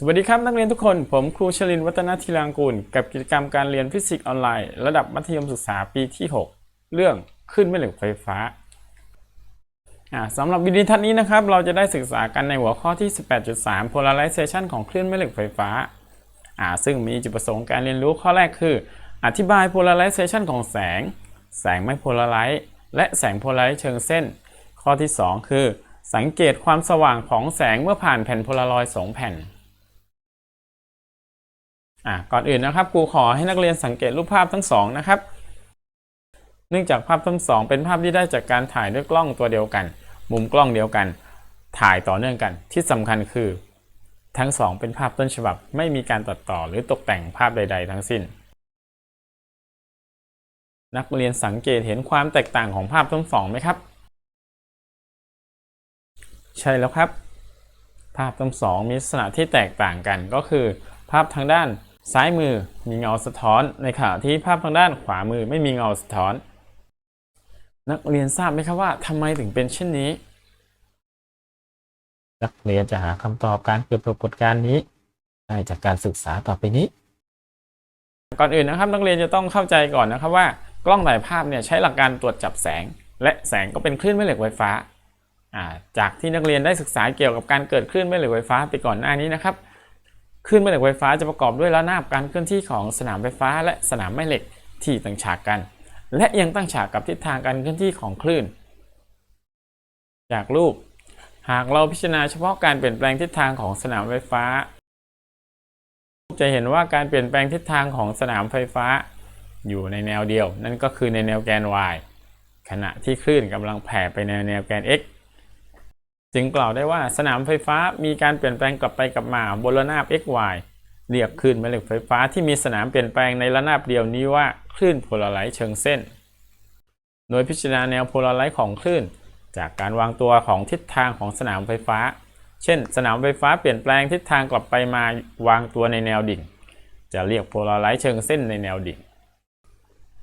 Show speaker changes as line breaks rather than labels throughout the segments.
สวัสดีครับนักเรียนทุกคน ผมครูชลินวัฒนธีรางกูล กับกิจกรรมการเรียนฟิสิกส์ออนไลน์ ระดับมัธยมศึกษาปีที่ 6 เรื่องขึ้นแม่เหล็กไฟฟ้าสำหรับวิดีทัศน์นี้นะครับ เราจะได้ศึกษากันในหัวข้อที่ 18.3 polarization ของคลื่นแม่เหล็กไฟฟ้าอ่าซึ่งมีจุดประสงค์การเรียนรู้ข้อแรกคือ อธิบาย polarization ของแสง แสงไม่ polarize และแสง polarize เชิงเส้น ข้อที่ 2 คือ สังเกตความสว่างของแสงเมื่อผ่านแผ่นโพลารอยด์สองแผ่น อะก่อนอื่นนะครับครูขอให้นักเรียนสังเกตรูปภาพทั้งสองนะครับ เนื่องจากภาพทั้งสองเป็นภาพที่ได้จากการถ่ายด้วยกล้องตัวเดียวกัน มุมกล้องเดียวกัน ถ่ายต่อเนื่องกัน ที่สำคัญคือ ทั้งสองเป็นภาพต้นฉบับ ไม่มีการตัดต่อหรือตกแต่งภาพใด ๆ ทั้งสิ้น นักเรียนสังเกตเห็นความแตกต่างของภาพทั้งสองไหมครับ ใช่แล้วครับ ภาพทั้งสองมีลักษณะที่แตกต่างกันก็คือ ภาพทางด้าน ซ้ายมือมีเงาสะท้อนในขณะที่ภาพทางด้านขวามือไม่มีเงาสะท้อน นักเรียนทราบไหมครับว่าทำไมถึงเป็นเช่นนี้ นักเรียนจะหาคำตอบการเกิดปรากฏการณ์นี้ได้จากการศึกษาต่อไปนี้ ก่อนอื่นนะครับ นักเรียนจะต้องเข้าใจก่อนนะครับว่ากล้องถ่ายภาพเนี่ยใช้หลักการตรวจจับแสง และแสงก็เป็นคลื่นแม่เหล็กไฟฟ้าอ่าจากที่นักเรียนได้ศึกษาเกี่ยวกับการเกิดคลื่นแม่เหล็กไฟฟ้าไปก่อนหน้านี้นะครับ คลื่นแม่เหล็กไฟฟ้าจะประกอบด้วยระนาบการเคลื่อนที่ของสนามไฟฟ้า และสนามแม่เหล็กที่ตั้งฉากกัน และยังตั้งฉากกับทิศทางการเคลื่อนที่ของคลื่น จากรูป หากเราพิจารณาเฉพาะการเปลี่ยนแปลงทิศทางของสนามไฟฟ้า จะเห็นว่าการเปลี่ยนแปลงทิศทางของสนามไฟฟ้า อยู่ในแนวเดียว นั่นก็คือในแนวแกน y ขณะที่คลื่นกำลังแผ่ไปในแนวแกน x จึงกล่าวได้ว่าสนามไฟฟ้ามีการเปลี่ยนแปลงกลับไปกลับมาบนระนาบ x y เรียกคลื่นแม่เหล็กไฟฟ้าที่มีสนามเปลี่ยนแปลงในระนาบเดียวนี้ว่าคลื่นโพลาไรซ์เชิงเส้น โดยพิจารณาแนวโพลาไรซ์ของคลื่น จากการวางตัวของทิศทางของสนามไฟฟ้า เช่น สนามไฟฟ้าเปลี่ยนแปลงทิศทางกลับไปมาวางตัวในแนวดิ่ง จะเรียกโพลาไรซ์เชิงเส้นในแนวดิ่ง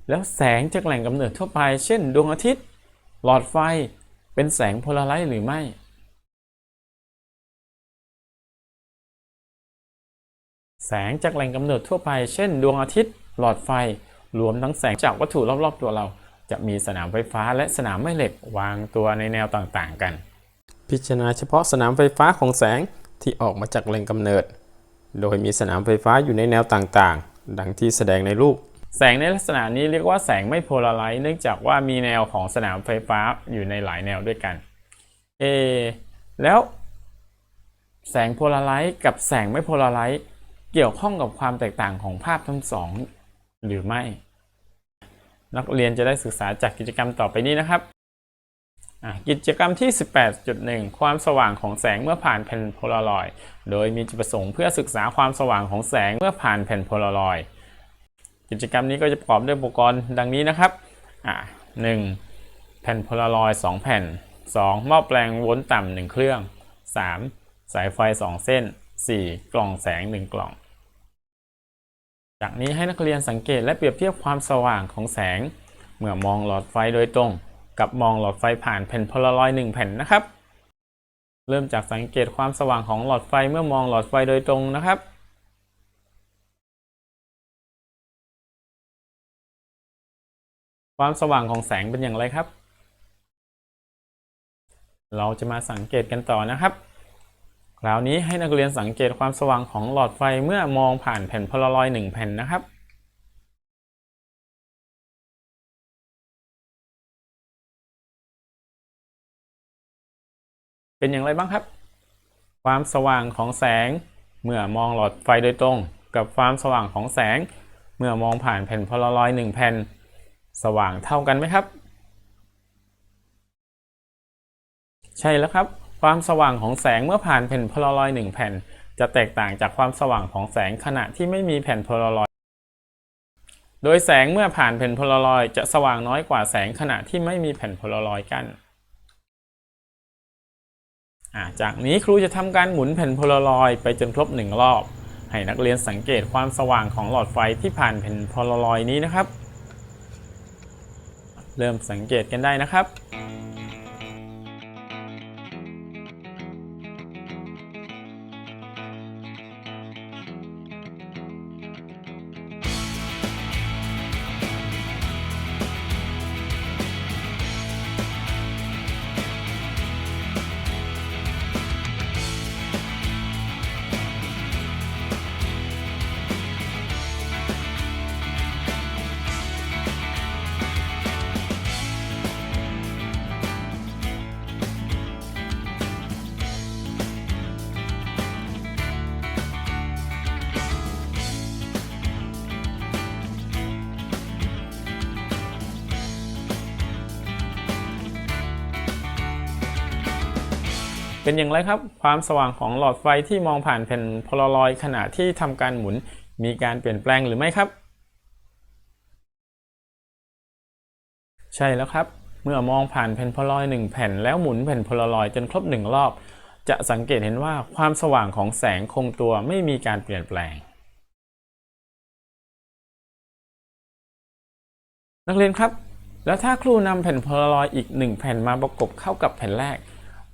แล้วแสงจากแหล่งกำเนิดทั่วไป เช่น ดวงอาทิตย์ หลอดไฟ เป็นแสงโพลาไรซ์หรือไม่ แสงจากแหล่งกำเนิดทั่วไป เช่น ดวงอาทิตย์ หลอดไฟ รวมทั้งแสงจากวัตถุรอบๆ ตัวเรา จะมีสนามไฟฟ้าและสนามแม่เหล็กวางตัวในแนวต่างๆ กัน พิจารณาเฉพาะสนามไฟฟ้าของแสงที่ออกมาจากแหล่งกำเนิด โดยมีสนามไฟฟ้าอยู่ในแนวต่างๆ ดังที่แสดงในรูป แสงในลักษณะนี้เรียกว่าแสงไม่โพลาไรซ์เนื่องจากว่ามีแนวของสนามไฟฟ้าอยู่ในหลายแนวด้วยกันเอแล้วแสงโพลาไรซ์กับแสงไม่โพลาไรซ์ เกี่ยวข้องกับความแตกต่างของภาพทั้งสองหรือไม่ นักเรียนจะได้ศึกษาจากกิจกรรมต่อไปนี้นะครับ กิจกรรมที่ 18.1 ความสว่างของแสงเมื่อผ่านแผ่นโพลารอยด์โดยมีจุดประสงค์เพื่อศึกษาความสว่างของแสงเมื่อผ่านแผ่นโพลารอยด์กิจกรรมนี้ก็จะประกอบด้วยอุปกรณ์ดังนี้นะครับอะหนึ่งแผ่นโพลารอยด์2แผ่น 2. หม้อแปลงโวลต์ต่ำ1เครื่อง 3. สายไฟ 2 เส้น 4. กล่องแสง 1 กล่อง จากนี้ให้นักเรียนสังเกตและเปรียบเทียบความสว่างของแสง เมื่อมองหลอดไฟโดยตรง กับมองหลอดไฟผ่านแผ่นโพลารอยด์1แผ่นนะครับ เริ่มจากสังเกตความสว่างของหลอดไฟเมื่อมองหลอดไฟโดยตรงนะครับความสว่างของแสงเป็นอย่างไรครับ เราจะมาสังเกตกันต่อนะครับ คราวนี้ให้นักเรียนสังเกตความสว่างของหลอดไฟเมื่อมองผ่านแผ่นโพลารอยด์หนึ่งแผ่นนะครับเป็นอย่างไรบ้างครับ ความสว่างของแสงเมื่อมองหลอดไฟโดยตรง กับความสว่างของแสง เมื่อมองผ่านแผ่นโพลารอยด์หนึ่งแผ่น สว่างเท่ากันไหมครับ ใช่แล้วครับ ความสว่างของแสงเมื่อผ่านแผ่นโพลารอยด์หนึ่งแผ่น จะแตกต่างจากความสว่างของแสงขณะที่ไม่มีแผ่นโพลารอยด์โดยแสงเมื่อผ่านแผ่นโพลารอยด์จะสว่างน้อยกว่าแสงขณะที่ไม่มีแผ่นโพลารอยด์กั้นจากนี้ครูจะทำการหมุนแผ่นโพลารอยด์ไปจนครบหนึ่งรอบ ให้นักเรียนสังเกตความสว่างของหลอดไฟที่ผ่านแผ่นโพลารอยด์นี้นะครับ เริ่มสังเกตกันได้นะครับ เป็นอย่างไรครับ ความสว่างของหลอดไฟที่มองผ่านแผ่นโพลารอยด์ขณะที่ทำการหมุนมีการเปลี่ยนแปลงหรือไม่ครับ ใช่แล้วครับ เมื่อมองผ่านแผ่นโพลารอยด์หนึ่งแผ่นแล้วหมุนแผ่นโพลารอยด์จนครบหนึ่งรอบ จะสังเกตเห็นว่าความสว่างของแสงคงตัวไม่มีการเปลี่ยนแปลง นักเรียนครับ แล้วถ้าครูนำแผ่นโพลารอยด์อีกหนึ่งแผ่นมาประกบเข้ากับแผ่นแรก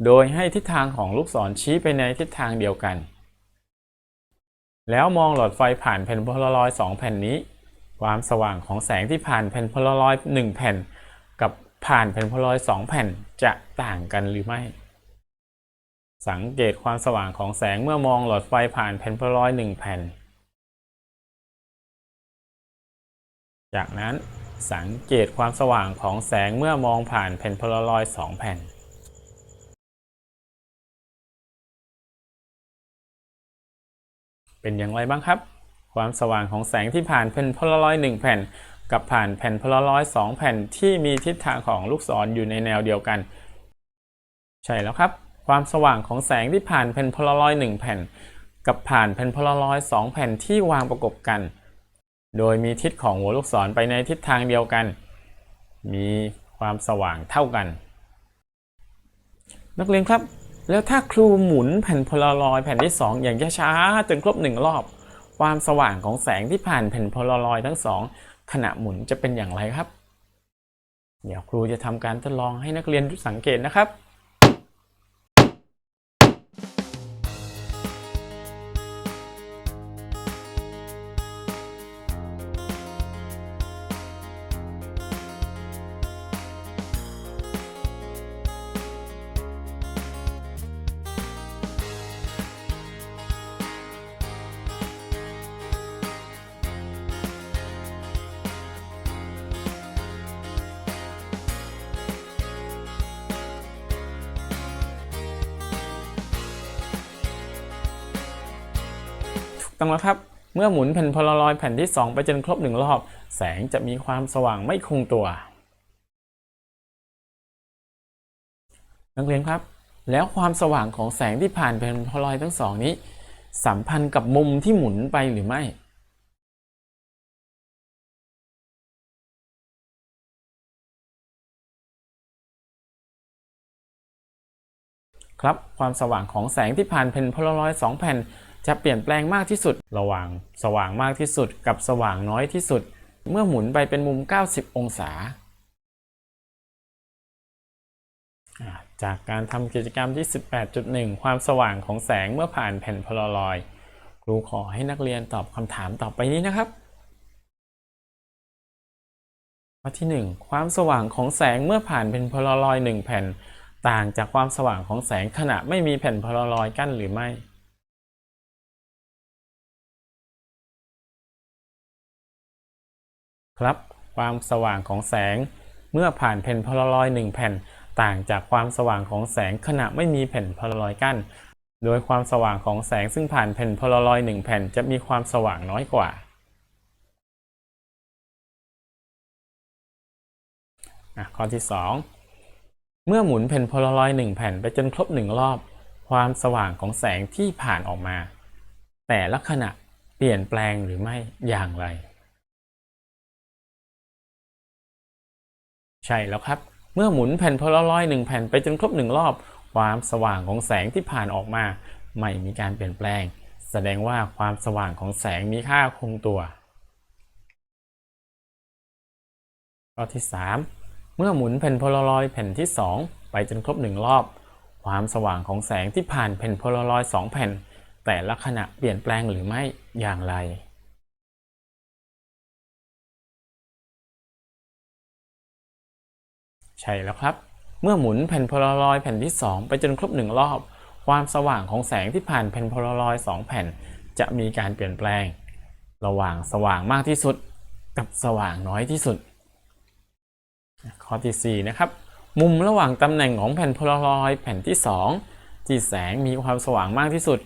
โดยให้ทิศทางของลูกศรชี้ไปในทิศทางเดียวกัน แล้วมองหลอดไฟผ่านแผ่นโพลารอยด์สองแผ่นนี้ ความสว่างของแสงที่ผ่านแผ่นโพลารอยด์หนึ่งแผ่น กับผ่านแผ่นโพลารอยด์สองแผ่นจะต่างกันหรือไม่ สังเกตความสว่างของแสงเมื่อมองหลอดไฟผ่านแผ่นโพลารอยด์หนึ่งแผ่น จากนั้นสังเกตความสว่างของแสงเมื่อมองผ่านแผ่นโพลารอยด์สองแผ่น เป็นอย่างไรบ้างครับ ความสว่างของแสงที่ผ่านแผ่นโพลารอยด์หนึ่งแผ่น กับผ่านแผ่นโพลารอยด์สองแผ่นที่มีทิศทางของลูกศรออยู่ในแนวเดียวกัน ใช่แล้วครับ ความสว่างของแสงที่ผ่านแผ่นโพลารอยด์หนึ่งแผ่น กับผ่านแผ่นโพลารอยด์สองแผ่นที่วางประกบกัน โดยมีทิศของหัวลูกศรไปในทิศทางเดียวกัน มีความสว่างเท่ากัน นักเรียนครับ แล้วถ้าครูหมุนแผ่นโพลารอยด์แผ่นที่ 2 อย่างช้าๆจนครบหนึ่งรอบ ความสว่างของแสงที่ผ่านแผ่นโพลารอยด์ทั้งสองขณะหมุนจะเป็นอย่างไรครับ เดี๋ยวครูจะทำการทดลองให้นักเรียนสังเกตนะครับ ต้องแล้วครับ เมื่อหมุนแผ่นพลารอยแผ่นที่ 2 ไปจนครบหนึ่งรอบ แสงจะมีความสว่างไม่คงตัว นักเรียนครับ แล้วความสว่างของแสงที่ผ่านแผ่นพลารอยทั้งสองนี้ สัมพันธ์กับมุมที่หมุนไปหรือไม่ครับความสว่างของแสงที่ผ่านแผ่นพลารอยสองแผ่น จะเปลี่ยนแปลงมากที่สุด ระหว่างสว่างมากที่สุดกับสว่างน้อยที่สุด เมื่อหมุนไปเป็นมุม 90 องศาอ่าจากการทำกิจกรรมที่ 18.1 ความสว่างของแสงเมื่อผ่านแผ่นพลารอยครูขอให้นักเรียนตอบคำถามต่อไปนี้นะครับข้อที่ 1 ความสว่างของแสงเมื่อผ่านแผ่นพลารอยด์1แผ่น ต่างจากความสว่างของแสงขณะไม่มีแผ่นพลารอยกั้นหรือไม่ ครับ ความสว่างของแสง เมื่อผ่านแผ่นพลารอยด์หนึ่งแผ่นต่างจากความสว่างของแสงขณะไม่มีแผ่นพลารอยด์กั้น โดยความสว่างของแสงซึ่งผ่านแผ่นพลารอยด์หนึ่งแผ่นจะมีความสว่างน้อยกว่าอะข้อที่ 2 เมื่อหมุนแผ่นพลารอยด์หนึ่งแผ่นไปจนครบหนึ่งรอบ ความสว่างของแสงที่ผ่านออกมา แต่ละขณะเปลี่ยนแปลงหรือไม่อย่างไร ใช่แล้วครับ เมื่อหมุนแผ่นโพลารอยด์หนึ่งแผ่นไปจนครบหนึ่งรอบ ความสว่างของแสงที่ผ่านออกมาไม่มีการเปลี่ยนแปลง แสดงว่าความสว่างของแสงมีค่าคงตัวข้อที่ 3 เมื่อหมุนแผ่นโพลารอยด์แผ่นที่ 2 ไปจนครบหนึ่งรอบ ความสว่างของแสงที่ผ่านแผ่นโพลารอยด์สองแผ่น แต่ละขณะเปลี่ยนแปลงหรือไม่อย่างไร ใช่แล้วครับ เมื่อหมุนแผ่นโพลารอยด์แผ่นที่ 2 ไปจนครบหนึ่งรอบ ความสว่างของแสงที่ผ่านแผ่นโพลารอยด์สองแผ่น จะมีการเปลี่ยนแปลง ระหว่างสว่างมากที่สุด กับสว่างน้อยที่สุด ข้อที่ 4 นะครับ มุมระหว่างตำแหน่งของแผ่นโพลารอยด์แผ่นที่ 2 ที่แสงมีความสว่างมากที่สุด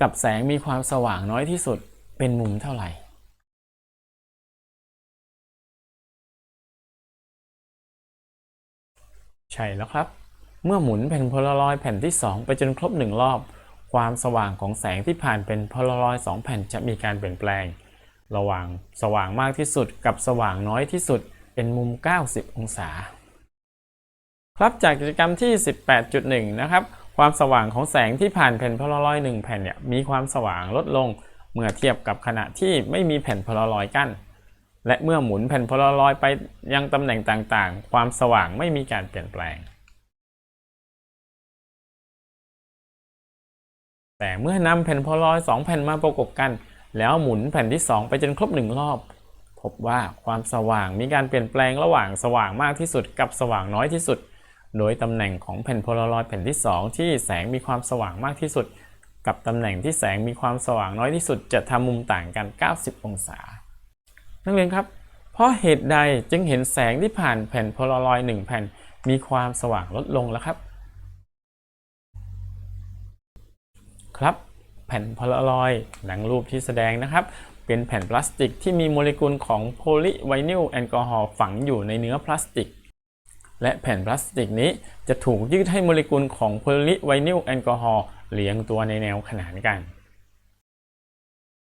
กับแสงมีความสว่างน้อยที่สุด เป็นมุมเท่าไหร่ ใช่แล้วครับ เมื่อหมุนแผ่นโพลารอยด์แผ่นที่ 2 ไปจนครบ 1 รอบ ความสว่างของแสงที่ผ่านเป็นโพลารอยด์2แผ่นจะมีการเปลี่ยนแปลง ระหว่างสว่างมากที่สุดกับสว่างน้อยที่สุดเป็นมุม 90 องศา ครับจากกิจกรรมที่ 18.1 นะครับ ความสว่างของแสงที่ผ่านแผ่นโพลารอยด์1แผ่นเนี่ยมีความสว่างลดลงเมื่อเทียบกับขณะที่ไม่มีแผ่นโพลารอยด์กั้น และเมื่อหมุนแผ่นโพลารอยด์ไปยังตำแหน่งต่างๆ ความสว่างไม่มีการเปลี่ยนแปลง แต่เมื่อนำแผ่นโพลารอยด์2แผ่นมาประกบกัน แล้วหมุนแผ่นที่ 2 ไปจนครบ1รอบ พบว่าความสว่างมีการเปลี่ยนแปลงระหว่างสว่างมากที่สุดกับสว่างน้อยที่สุด โดยตำแหน่งของแผ่นโพลารอยด์แผ่นที่ 2 ที่แสงมีความสว่างมากที่สุด กับตำแหน่งที่แสงมีความสว่างน้อยที่สุดจะทำมุมต่างกัน 90 องศา นักเรียนครับ เพราะเหตุใดจึงเห็นแสงที่ผ่านแผ่นโพลารอยด์1แผ่นมีความสว่างลดลงแล้วครับ ครับแผ่นโพลารอยด์ดังรูปที่แสดงนะครับ เป็นแผ่นพลาสติกที่มีโมเลกุลของโพลีไวนิลแอลกอฮอล์ฝังอยู่ในเนื้อพลาสติก และแผ่นพลาสติกนี้จะถูกยืดให้โมเลกุลของโพลีไวนิลแอลกอฮอล์เลี้ยงตัวในแนวขนานกัน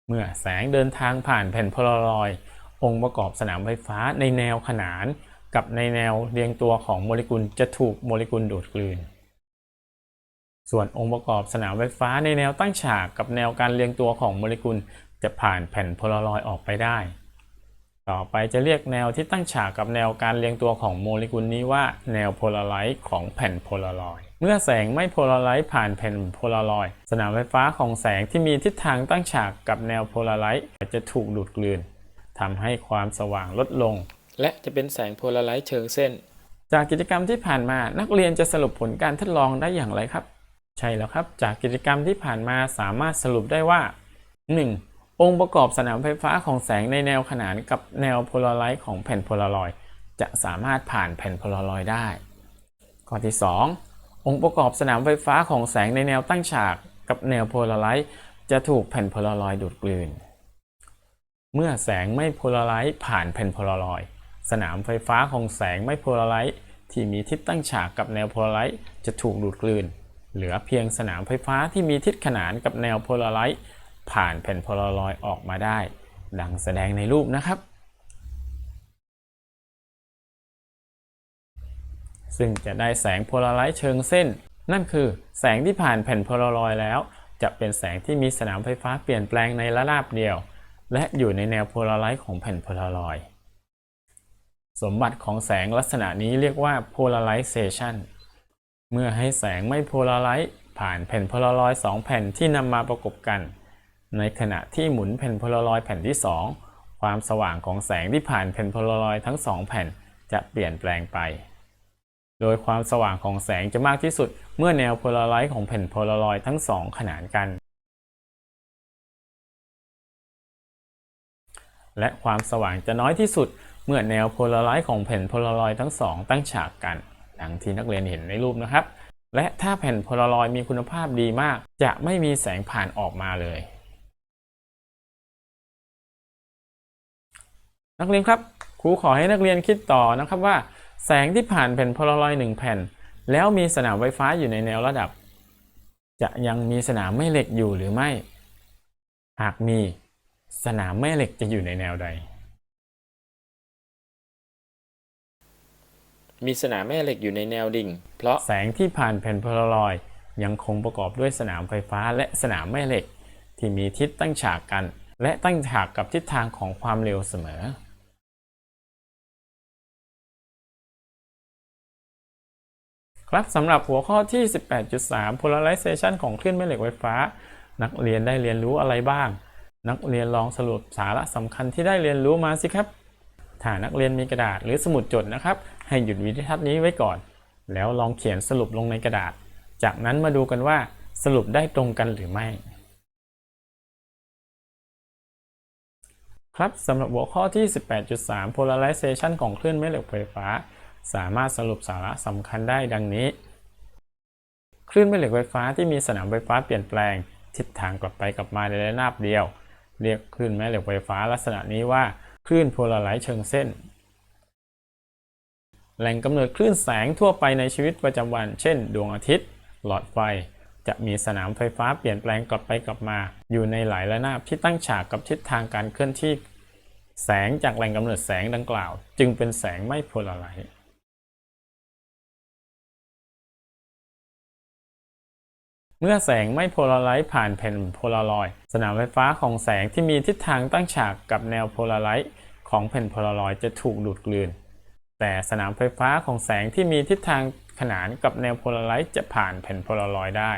เมื่อแสงเดินทางผ่านแผ่นโพลารอยด์ องค์ประกอบสนามไฟฟ้าในแนวขนาน กับในแนวเรียงตัวของโมเลกุลจะถูกโมเลกุลดูดกลืน ส่วนองค์ประกอบสนามไฟฟ้าในแนวตั้งฉากกับแนวการเรียงตัวของโมเลกุลจะผ่านแผ่นโพลารอยด์ออกไปได้ ต่อไปจะเรียกแนวที่ตั้งฉากกับแนวการเรียงตัวของโมเลกุลนี้ว่าแนวโพลาไรต์ของแผ่นโพลารอยด์เมื่อแสงไม่โพลาไรต์ผ่านแผ่นโพลารอยด์สนามไฟฟ้าของแสงที่มีทิศทางตั้งฉากกับแนวโพลาไรต์จะถูกดูดกลืน ทำให้ความสว่างลดลง และจะเป็นแสงโพลาไรต์เชิงเส้น จากกิจกรรมที่ผ่านมานักเรียนจะสรุปผลการทดลองได้อย่างไรครับ ใช่แล้วครับ จากกิจกรรมที่ผ่านมาสามารถสรุปได้ว่า 1. องค์ประกอบสนามไฟฟ้าของแสงในแนวขนานกับแนวโพลาไรต์ของแผ่นโพลารอยด์จะสามารถผ่านแผ่นโพลารอยด์ได้ ข้อที่ 2 องค์ประกอบสนามไฟฟ้าของแสงในแนวตั้งฉากกับแนวโพลาไรต์จะถูกแผ่นโพลารอยด์ดูดกลืน เมื่อแสงไม่โพลาไรต์ผ่านแผ่นโพลารอยด์สนามไฟฟ้าของแสงไม่โพลาไรต์ที่มีทิศตั้งฉากกับแนวโพลาไรต์จะถูกดูดกลืน เหลือเพียงสนามไฟฟ้าที่มีทิศขนานกับแนวโพลาไรต์ผ่านแผ่นโพลารอยด์ออกมาได้ ดังแสดงในรูปนะครับ ซึ่งจะได้แสงโพลาไรต์เชิงเส้น นั่นคือแสงที่ผ่านแผ่นโพลารอยด์แล้ว จะเป็นแสงที่มีสนามไฟฟ้าเปลี่ยนแปลงในระนาบเดียว และอยู่ในแนวโพลาไรต์ของแผ่นโพลารอยด์สมบัติของแสงลักษณะนี้เรียกว่า polarization เมื่อให้แสงไม่โพลาไรต์ผ่านแผ่นโพลารอยด์2แผ่นที่นำมาประกบกัน ในขณะที่หมุนแผ่นโพลารอยด์แผ่นที่ 2 ความสว่างของแสงที่ผ่านแผ่นโพลารอยด์ทั้ง 2 แผ่นจะเปลี่ยนแปลงไป โดยความสว่างของแสงจะมากที่สุด เมื่อแนวโพลาไรต์ของแผ่นโพลารอยด์ทั้ง 2 ขนานกัน และความสว่างจะน้อยที่สุดเมื่อแนวโพลาไรต์ของแผ่นโพลารอยด์ทั้ง2ตั้งฉากกันดังที่นักเรียนเห็นในรูปนะครับ และถ้าแผ่นโพลารอยด์มีคุณภาพดีมาก จะไม่มีแสงผ่านออกมาเลย นักเรียนครับครูขอให้นักเรียนคิดต่อนะครับว่า แสงที่ผ่านแผ่นโพลารอยด์หนึ่งแผ่น แล้วมีสนามไฟฟ้าอยู่ในแนวระดับ จะยังมีสนามแม่เหล็กอยู่หรือไม่ หากมี สนามแม่เหล็กจะอยู่ในแนวใด
มีสนามแม่เหล็กอยู่ในแนวดิ่ง เพราะ
แสงที่ผ่านแผ่นโพลารอยด์ยังคงประกอบด้วยสนามไฟฟ้าและสนามแม่เหล็ก ที่มีทิศตั้งฉากกัน และตั้งฉากกับทิศทางของความเร็วเสมอ ครับสำหรับหัวข้อที่ 18.3 polarization ของคลื่นแม่เหล็กไฟฟ้า นักเรียนได้เรียนรู้อะไรบ้าง นักเรียนลองสรุปสาระสำคัญที่ได้เรียนรู้มาสิครับ ถ้านักเรียนมีกระดาษหรือสมุดจดนะครับ ให้หยุดวิดีทัศน์นี้ไว้ก่อน แล้วลองเขียนสรุปลงในกระดาษ จากนั้นมาดูกันว่าสรุปได้ตรงกันหรือไม่ ครับสำหรับหัวข้อที่ 18.3 polarization ของคลื่นแม่เหล็กไฟฟ้า สามารถสรุปสาระสำคัญได้ดังนี้ คลื่นแม่เหล็กไฟฟ้าที่มีสนามไฟฟ้าเปลี่ยนแปลง ทิศทางกลับไปกลับมาในระนาบเดียว เรียกคลื่นแม่เหล็กไฟฟ้าลักษณะนี้ว่าคลื่นโพลาไรต์เชิงเส้น แหล่งกำเนิดคลื่นแสงทั่วไปในชีวิตประจำวัน เช่น ดวงอาทิตย์ หลอดไฟ จะมีสนามไฟฟ้าเปลี่ยนแปลงกลับไปกลับมา อยู่ในหลายระนาบที่ตั้งฉากกับทิศทางการเคลื่อนที่ แสงจากแหล่งกำเนิดแสงดังกล่าว จึงเป็นแสงไม่โพลาไรต์ เมื่อแสงไม่โพลาไรต์ผ่านแผ่นโพลารอยด์สนามไฟฟ้าของแสงที่มีทิศทางตั้งฉากกับแนวโพลาไรต์ของแผ่นโพลารอยด์จะถูกดูดกลืน แต่สนามไฟฟ้าของแสงที่มีทิศทางขนานกับแนวโพลาไรต์จะผ่านแผ่นโพลารอยด์ได้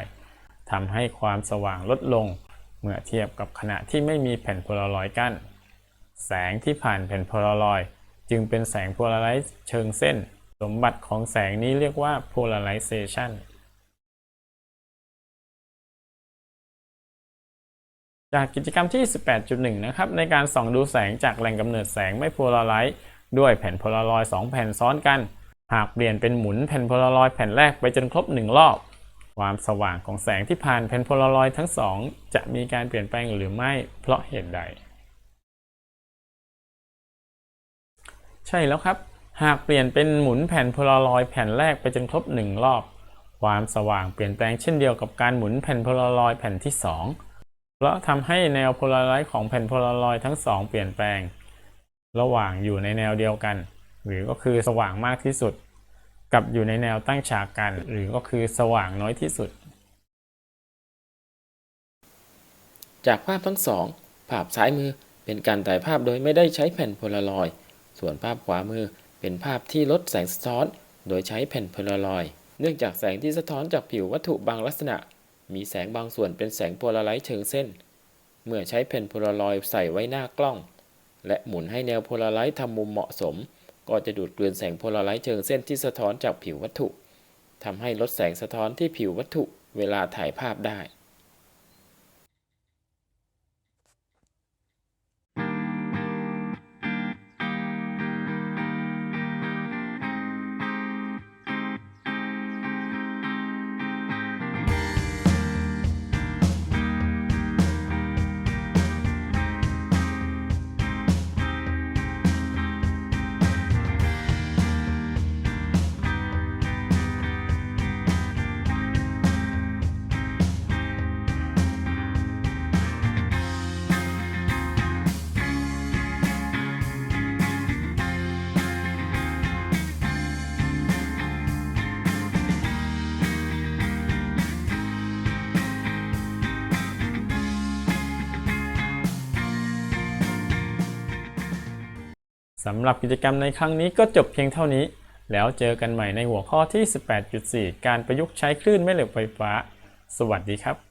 ทำให้ความสว่างลดลง เมื่อเทียบกับขณะที่ไม่มีแผ่นโพลารอยด์กั้น แสงที่ผ่านแผ่นโพลารอยด์จึงเป็นแสงโพลาไรซ์เชิงเส้น สมบัติของแสงนี้เรียกว่า polarization จากกิจกรรมที่ 18.1 นะครับ ในการส่องดูแสงจากแหล่งกำเนิดแสงไม่โพลาไรซ์ด้วยแผ่นโพลารอยด์2แผ่นซ้อนกัน หากเปลี่ยนเป็นหมุนแผ่นโพลารอยด์แผ่นแรกไปจนครบ 1 รอบ ความสว่างของแสงที่ผ่านแผ่นโพลารอยด์ทั้งสองจะมีการเปลี่ยนแปลงหรือไม่เพราะเหตุใด ใช่แล้วครับ หากเปลี่ยนเป็นหมุนแผ่นโพลารอยด์แผ่นแรกไปจนครบ 1 รอบ ความสว่างเปลี่ยนแปลงเช่นเดียวกับการหมุนแผ่นโพลารอยด์แผ่นที่ 2 เพราะทำให้แนวโพลาไรต์ของแผ่นโพลารอยด์ทั้งสองเปลี่ยนแปลง ระหว่างอยู่ในแนวเดียวกัน หรือก็คือสว่างมากที่สุด กับอยู่ในแนวตั้งฉากกัน หรือก็คือสว่างน้อยที่สุด
จากภาพทั้งสองภาพซ้ายมือเป็นการถ่ายภาพโดยไม่ได้ใช้แผ่นโพลารอยด์ส่วนภาพขวามือเป็นภาพที่ลดแสงสะท้อน โดยใช้แผ่นโพลารอยด์เนื่องจากแสงที่สะท้อนจากผิววัตถุบางลักษณะ มีแสงบางส่วนเป็นแสงโพลาไรต์เชิงเส้น เมื่อใช้แผ่นโพลารอยด์ใส่ไว้หน้ากล้อง และหมุนให้แนวโพลาไรต์ทำมุมเหมาะสม ก็จะดูดกลืนแสงโพลาไรต์เชิงเส้นที่สะท้อนจากผิววัตถุทำให้ลดแสงสะท้อนที่ผิววัตถุเวลาถ่ายภาพได้
สำหรับกิจกรรมในครั้งนี้ก็จบเพียงเท่านี้ แล้วเจอกันใหม่ในหัวข้อที่ 18.4 การประยุกต์ใช้คลื่นแม่เหล็กไฟฟ้า สวัสดีครับ